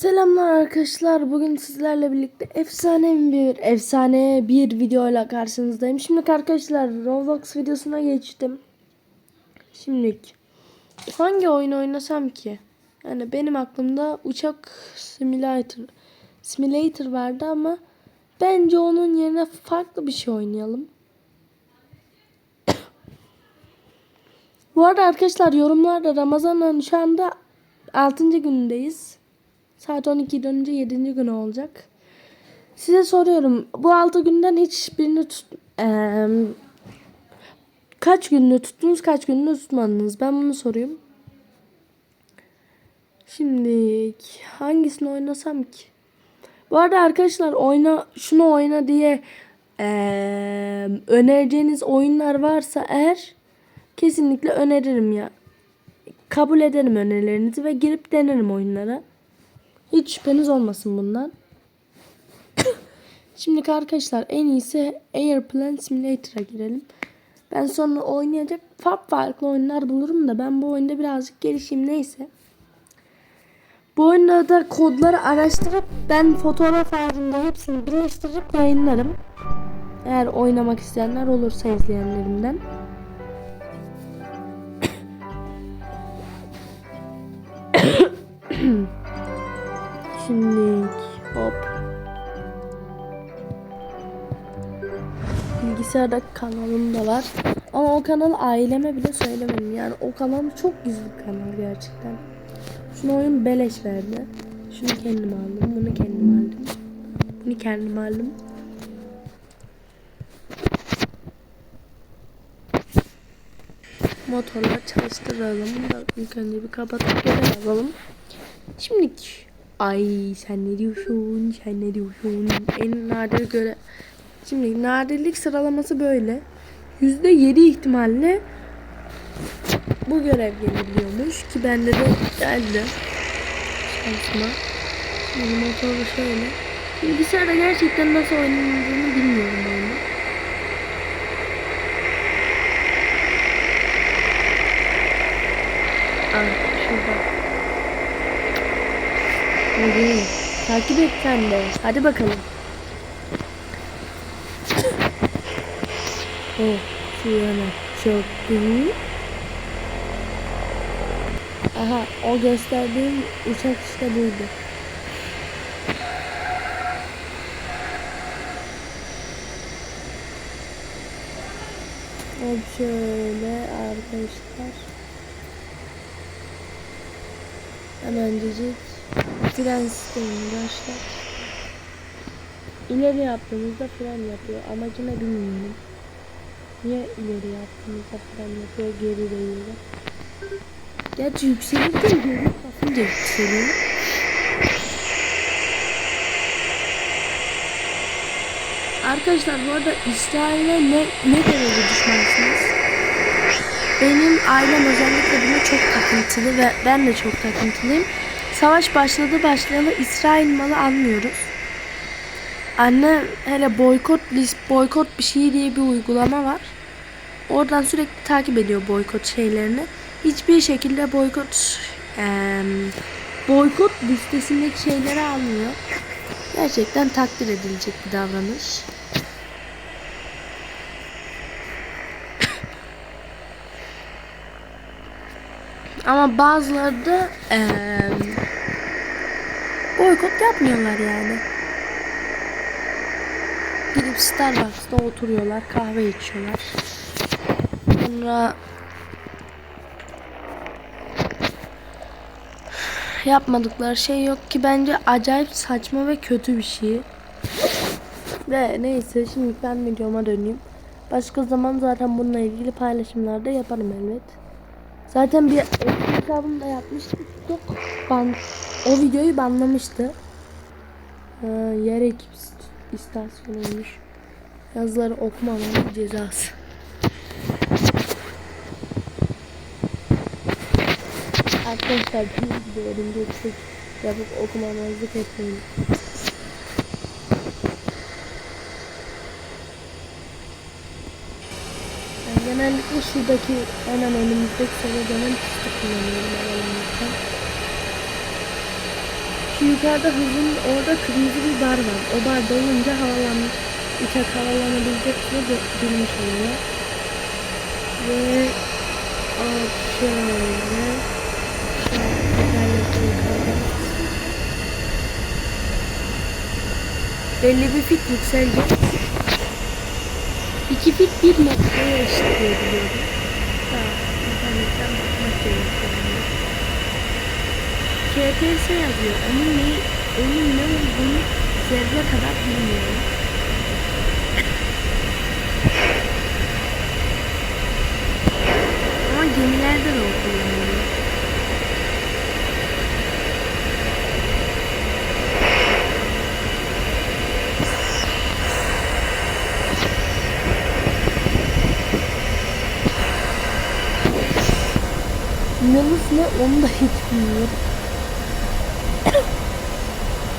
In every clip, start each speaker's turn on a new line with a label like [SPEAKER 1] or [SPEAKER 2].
[SPEAKER 1] Selamlar arkadaşlar. Bugün sizlerle birlikte efsane bir efsane bir videoyla karşınızdayım. Şimdi arkadaşlar Roblox videosuna geçtim. Şimdilik hangi oyun oynasam ki? Yani benim aklımda uçak simulator simulator vardı ama bence onun yerine farklı bir şey oynayalım. Bu arada arkadaşlar yorumlarda Ramazan'ın şu anda 6. günündeyiz. Saat 12 dönünce 7. gün olacak. Size soruyorum. Bu 6 günden hiçbirini tut... Eee, kaç gününü tuttunuz, kaç gününü tutmadınız? Ben bunu sorayım. Şimdi hangisini oynasam ki? Bu arada arkadaşlar oyna şunu oyna diye eee önereceğiniz oyunlar varsa eğer kesinlikle öneririm ya. Kabul ederim önerilerinizi ve girip denerim oyunlara. Hiç şüpheniz olmasın bundan. Şimdi arkadaşlar en iyisi Airplane Simulator'a girelim. Ben sonra oynayacak farklı farklı oyunlar bulurum da ben bu oyunda birazcık gelişeyim neyse. Bu oyunda da kodları araştırıp ben fotoğraf halinde hepsini birleştirip yayınlarım. Eğer oynamak isteyenler olursa izleyenlerimden. Şimdi hop. Bilgisayarda kanalım da var. Ama o kanalı aileme bile söylemedim. Yani o kanal çok bir kanal gerçekten. Şunu oyun beleş verdi. Şunu kendim aldım. Bunu kendim aldım. Bunu kendim aldım. Motorla çalıştıralım. Da ilk önce bir kapatıp geri alalım. Şimdilik Ay sen ne diyorsun? Sen ne diyorsun? En nadir göre Şimdi nadirlik sıralaması böyle. Yüzde yedi ihtimalle bu görev gelebiliyormuş ki bende de geldi. Şansıma. Şimdi motoru şöyle. Bilgisayarda gerçekten nasıl oynandığını bilmiyorum oyunu. Aa, şurada. Hadi. Takip et sen de. Hadi bakalım. oh, şu yana çok iyi. Aha, o gösterdiğim uçak işte buydu. Hop şöyle arkadaşlar. Hemencecik fren sistemini başlat. İleri yaptığımızda fren yapıyor. Amacı ne bilmiyorum. Niye ileri yaptığımızda fren yapıyor geri değil de. Gerçi yükselirken geri basınca yükseliyor. Arkadaşlar bu arada İsrail'e ne, ne derece düşmansınız? Benim ailem özellikle buna çok takıntılı ve ben de çok takıntılıyım. Savaş başladı başlayalı İsrail malı almıyoruz. Anne hele boykot list boykot bir şey diye bir uygulama var. Oradan sürekli takip ediyor boykot şeylerini. Hiçbir şekilde boykot eee boykot listesindeki şeyleri almıyor. Gerçekten takdir edilecek bir davranış. Ama bazıları da eee boykot yapmıyorlar yani. Gidip Starbucks'ta oturuyorlar, kahve içiyorlar. Sonra yapmadıkları şey yok ki bence acayip saçma ve kötü bir şey. Ve neyse şimdi ben videoma döneyim. Başka zaman zaten bununla ilgili paylaşımlarda yaparım elbet. Zaten bir hesabımda yapmıştım. Ban o videoyu banlamıştı. Ha, yer ekip istasyonuymuş. Yazıları okumamanın cezası. Arkadaşlar bir gidiyorum geçtik. Yapıp okumamazlık etmeyin. Ben genellikle şuradaki hemen önümüzdeki seviyeden pislik kullanıyorum elimizden. Şu yukarıda hızın orada kırmızı bir bar var. O bar dolunca havalan uçak havalanabilecek de girmiş oluyor. Ve alt şöyle. Belli bir fit yükselecek. İki fit bir metreye eşit diye biliyorum. Tamam, internetten bakmak gerekiyor. KPS yazıyor. Onun ne, onun ne olduğunu zerre kadar bilmiyorum. Ama gemilerde de o Yunus ne onu da hiç bilmiyorum.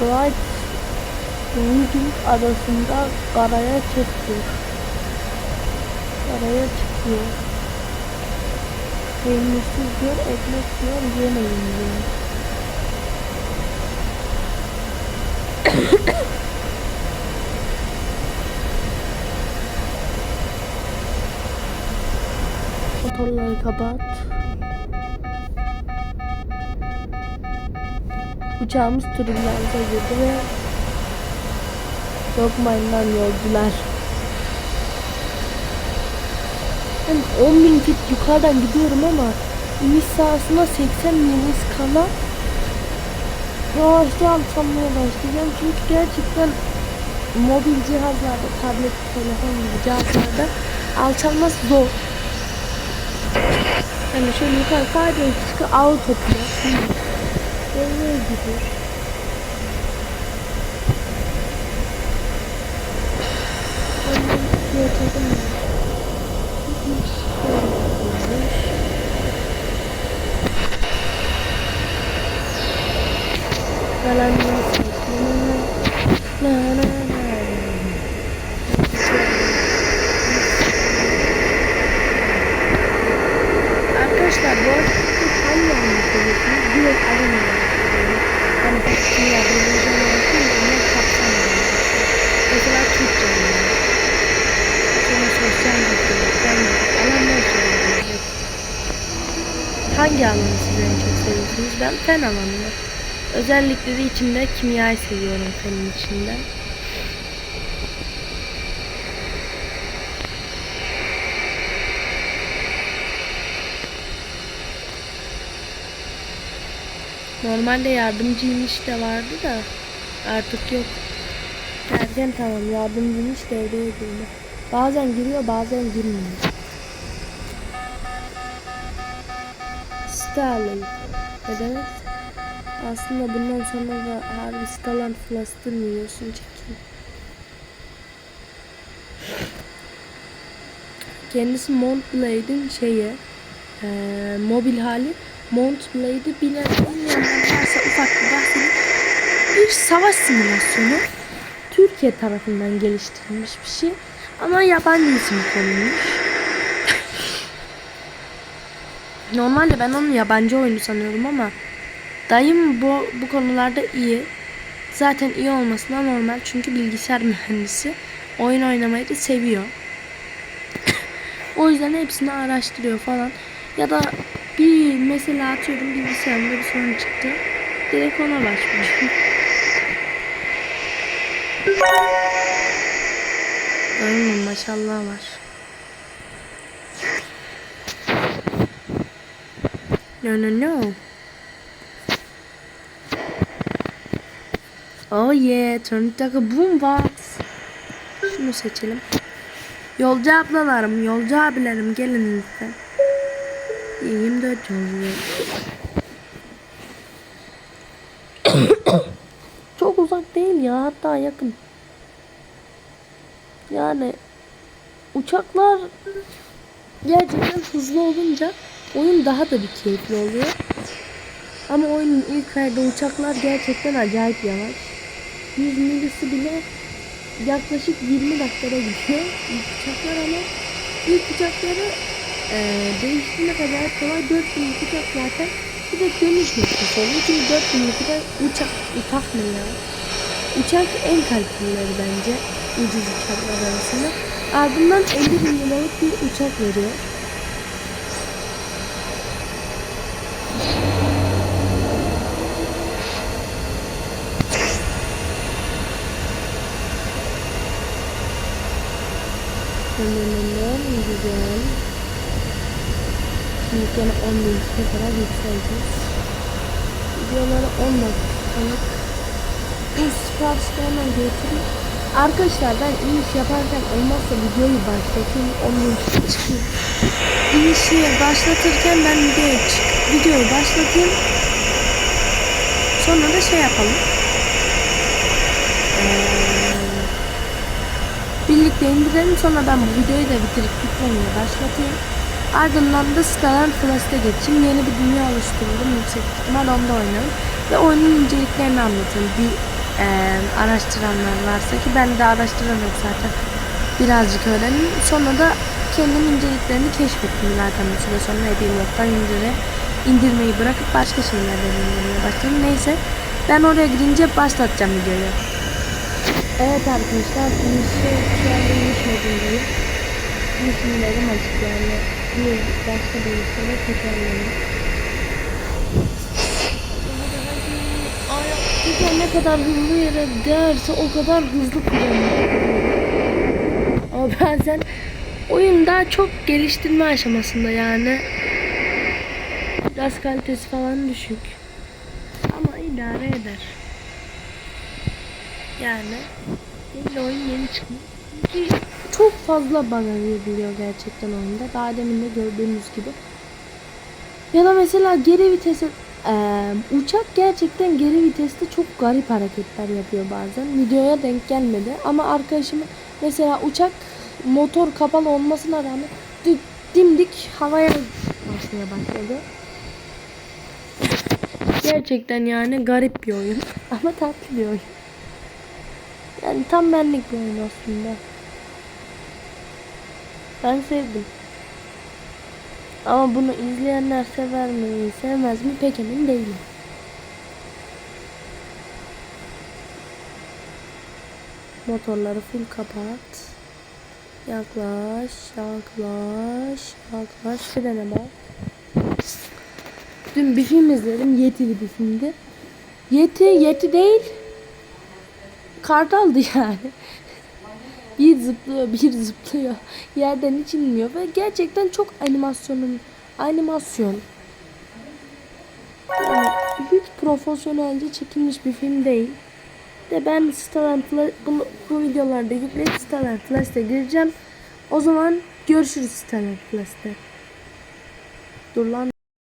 [SPEAKER 1] Bright Viking arasında karaya çıktı. Karaya çıkıyor. Peynirsiz diyor, ekmek diyor, yemeyin diyor. Motorları kapat. Uçağımız turbulansa girdi ve Korkmayın lan yolcular. Ben 10 bin fit yukarıdan gidiyorum ama iniş sahasına 80 milis kala yavaşça alçalmaya başlayacağım. Çünkü gerçekten mobil cihazlarda, tablet, telefon gibi cihazlarda alçalması zor. Yani şöyle yukarı sadece çıkı auto Devreye gidiyor. Ondan yatırdım ya. Hiç olmamış. Kalan nasıl? Na na na na. Arkadaşlar bu arada siz hangi anlatıyorsunuz? Direkt aramıyor. Hani kimya, biyoloji anlatıyor. Onlar kapsamıyor. Mesela Türkçe anlatıyor. Sonra sosyal bilgiler, fen alanlar söylüyoruz. Hangi alanı siz en çok seviyorsunuz? Ben fen alanını. Özellikle de içinde kimyayı seviyorum fenin içinde. Normalde yardımcı iniş de vardı da artık yok. Erken tamam yardımcı iniş devreye girdi. Bazen giriyor bazen girmiyor. Starlink. Ne demek? Aslında bundan sonra da harbi Starland Fluster mı yiyorsun çekin. Kendisi Mount Blade'in şeyi eee, mobil hali Mount Blade'i bilen varsa ufak bir bahsedeyim. Bir savaş simülasyonu Türkiye tarafından geliştirilmiş bir şey ama yabancı isim konulmuş. Normalde ben onu yabancı oyunu sanıyorum ama dayım bu, bu konularda iyi. Zaten iyi olması da normal çünkü bilgisayar mühendisi. Oyun oynamayı da seviyor. o yüzden hepsini araştırıyor falan. Ya da mesela atıyorum bilgisayarımda bir sorun çıktı. Direkt ona başvurdum. Dayımın maşallah var. No no no. Oh yeah, Tornitaka Boombox. Şunu seçelim. Yolcu ablalarım, yolcu abilerim gelin lütfen. 24 yolcu. Çok uzak değil ya, hatta yakın. Yani uçaklar gerçekten hızlı olunca oyun daha da bir keyifli oluyor. Ama oyunun ilk ayda uçaklar gerçekten acayip yavaş. 100 milisi bile yaklaşık 20 dakikada gidiyor ilk uçaklar ama ilk uçakları e, değiştirmek acayip kolay. 4 günlük uçak zaten Bir de dönüş noktası oluyor. Çünkü 4000'lik de uçak, uçak mı ya? Uçak en kalitelileri bence. Ucuz uçaklar arasında. Ardından 50 bin liralık bir uçak veriyor. Hemen güzel. Şimdi gene 10 bin kadar yükseleceğiz. Videoları 10 dakikalık. Bu siparişleri hemen götürün. Arkadaşlar ben iniş yaparken olmazsa videoyu başlatayım. Onun için çıkayım. İnişi başlatırken ben videoyu, çık videoyu başlatayım. Sonra da şey yapalım. Ee, birlikte indirelim. Sonra ben bu videoyu da bitirip yüklemeye başlatayım. Ardından da Starland Flash'te geçeyim. Yeni bir dünya oluştururum. Yüksek ihtimal onda oynarım. Ve oyunun inceliklerini anlatırım. Bir e, araştıranlar varsa ki ben de araştıran zaten. Birazcık öğrenin. Sonra da kendim inceliklerini keşfettim zaten bir süre sonra Edirne'den indire, indirmeyi bırakıp başka şeylerden indirmeye başladım. Neyse ben oraya gidince başlatacağım videoyu. Evet arkadaşlar inişe şu anda iniş modundayım. İnişimlerim açık yani. Başka bir işlere tekrarlayalım. Teker ne kadar hızlı yere değerse o kadar hızlı kullanıyor. Ama bazen oyun daha çok geliştirme aşamasında yani. Gaz kalitesi falan düşük. Ama idare eder. Yani yeni oyun yeni çıkmış. Çok fazla bana veriliyor gerçekten oyunda. Daha demin de gördüğünüz gibi. Ya da mesela geri vitesi eee, uçak gerçekten geri viteste çok garip hareketler yapıyor bazen. Videoya denk gelmedi ama arkadaşım mesela uçak motor kapalı olmasına rağmen di- dimdik havaya basmaya başladı. Gerçekten yani garip bir oyun ama tatlı bir oyun. Yani tam benlik bir oyun aslında. Ben sevdim. Ama bunu izleyenler sever mi, sevmez mi pek emin değilim. Motorları full kapat. Yaklaş, yaklaş, yaklaş. Frene bak. Dün bir film izledim. Yeti'li bir filmdi. Yeti, Yeti değil. Kartaldı yani. Bir zıplıyor, bir zıplıyor. Yerden hiç inmiyor ve gerçekten çok animasyonun animasyon. Yani hiç profesyonelce çekilmiş bir film değil. De ben Starland Flash, bu, videolarda yükleyip Starland Flash'te gireceğim. O zaman görüşürüz Starland Flash'te. Dur lan.